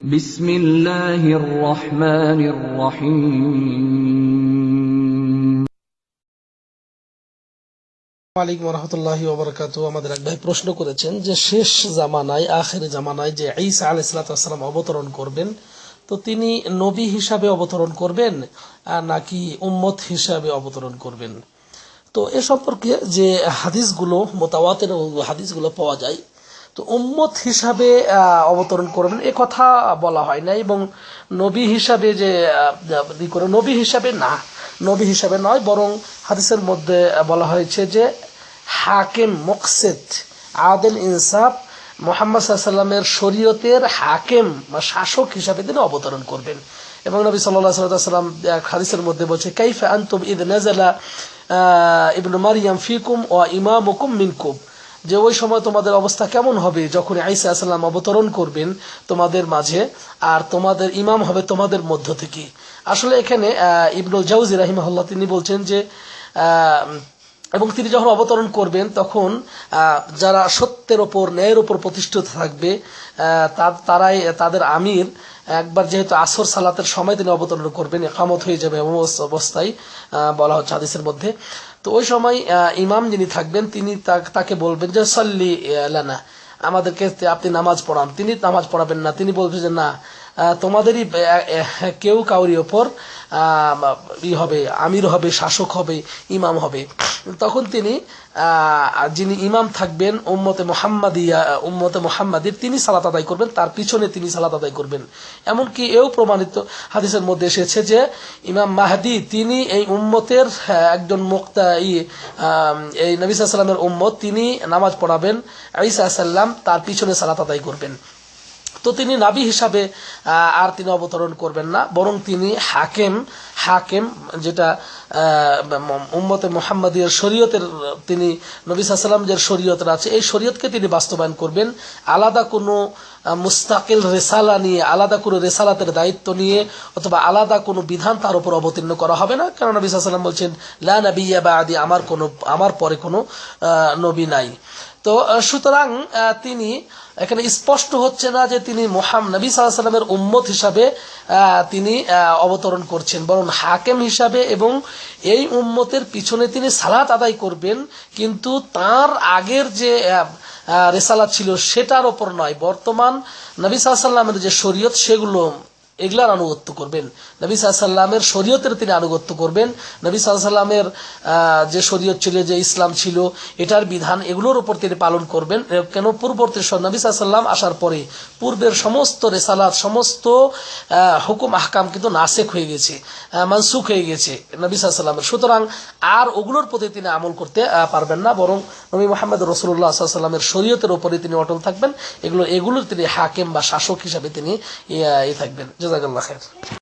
বিসমিল্লাহির রহমানির রহিম। মালিক মরহমতুল্লাহি আমাদের এক ভাই প্রশ্ন করেছেন যে, শেষ জামানায়, আখের জামানায় যে ঈসা আল ইসলাতাম অবতরণ করবেন, তো তিনি নবী হিসাবে অবতরণ করবেন নাকি উম্মত হিসাবে অবতরণ করবেন? তো এ সম্পর্কে যে হাদিসগুলো, মোতাওয়াতের হাদিসগুলো পাওয়া যায় তো উম্মত হিসাবে অবতরণ করবেন। এ কথা বলা হয় না এবং নবী হিসাবে যে করে, নবী হিসাবে না। নবী হিসাবে নয়, বরং হাদিসের মধ্যে বলা হয়েছে যে, হাকিম মকসেদ, আদেল ইনসাফ, মোহাম্মদ সাল্লামের শরীয়তের হাকিম বা শাসক হিসাবে তিনি অবতরণ করবেন। এবং নবী সাল্লাহ সাল্লাম হাদিসের মধ্যে বলছে, কাইফা আন্তুম ইদ নাজালা ইবনু মারিয়াম ফিকুম ও ইমামুকুম মিনকুম। যে ওই সময় তোমাদের অবস্থা কেমন হবে যখন আইসা আসসালাম অবতরণ করবেন তোমাদের মাঝে আর তোমাদের ইমাম হবে তোমাদের মধ্য থেকে। আসলে এখানে ইবনুল জাউজি রাহিমাহুল্লাহ তিনি বলছেন যে এবং তিনি যখন অবতরণ করবেন তখন যারা সত্যের ওপর, ন্যায়ের ওপর প্রতিষ্ঠিত থাকবে তারাই, তাদের আমির, একবার যেহেতু আসর সালাতের সময় তিনি অবতরণ করবেন, একামত হয়ে যাবে অবস্থায় বলা হচ্ছে হাদিসের মধ্যে। তো ওই সময় ইমাম যিনি থাকবেন, তিনি তাকে বলবেন যে, সল্লি লানা, আমাদেরকে আপনি নামাজ পড়ান। তিনি নামাজ পড়াবেন না। তিনি বলবেন যে, না তোমাদেরই কেউ কাউরি ওপর ই হবে, আমির হবে, শাসক হবে, ইমাম হবে। তখন তিনি যিনি ইমাম থাকবেন, উম্মতে মোহাম্মদিয়া, উম্মতে মোহাম্মদীর, তিনি সালাত আদায় করবেন, তার পিছনে তিনি সালাত আদায় করবেন। এমনকি এও প্রমাণিত হাদিসের মধ্যে এসেছে যে, ইমাম মাহাদি, তিনি এই উম্মতের একজন মুক্তা, ই এই নবী সাল্লামের উম্মত, তিনি নামাজ পড়াবেন, ঈসা সাল্লাম তার পিছনে সালাত আদায় করবেন। তো তিনি নাবি হিসাবে আর তিনি অবতরণ করবেন না, বরং তিনি হাকেম হাকেম যেটা উম্মতে মোহাম্মদীয় শরীয়তের, তিনি নবী সাল্লাম যে শরীয়তের আছে, এই শরীয়তকে তিনি বাস্তবায়ন করবেন। আলাদা কোনো মুস্তাকিল রেসালা নিয়ে, আলাদা কোনো রেসালাতের দায়িত্ব নিয়ে, অথবা আলাদা কোনো বিধান তার উপর অবতীর্ণ করা হবে না। কারণ নবী সাল্লাম বলছেন, লা নবিয়া বা আদি আমার কোনো, আমার পরে কোনো নবী নাই। তো সুতরাং তিনি এখানে স্পষ্ট হচ্ছে না যে তিনি মোহাম নবী সাল্লামের উম্মত হিসাবে তিনি অবতরণ করছেন, বরং হাকেম হিসাবে এবং এই উম্মতের পিছনে তিনি সালাত আদায় করবেন, কিন্তু তার আগের যে রেসালাত ছিল সেটার ওপর নয়। বর্তমান নবী সাল্লামের যে শরীয়ত, সেগুলো এগুলার আনুগত্য করবেন। নবী সাল্লামের শরীয়তের তিনি আনুগত্য করবেন। নবী সাল্লামের যে শরীয়ত ছিল যে ইসলাম ছিল এটার বিধান এগুলোর উপর তিনি পালন করবেন। কেন? পূর্ববর্তী নবী সাল্লাম আসার পরে পূর্বের সমস্ত রেসালাত সমস্ত হুকুম আহকাম কিন্তু নাসেক হয়ে গেছে মানসুখ হয়ে গেছে নবী সাল্লামের। সুতরাং আর ওগুলোর প্রতি তিনি আমল করতে পারবেন না বরং নবী মোহাম্মদ রসুল্লাহ সাল্লামের শরীয়তের উপরে তিনি অটল থাকবেন। এগুলো এগুলোর তিনি হাকেম বা শাসক হিসাবে তিনি ইয়ে, جزاك الله خير.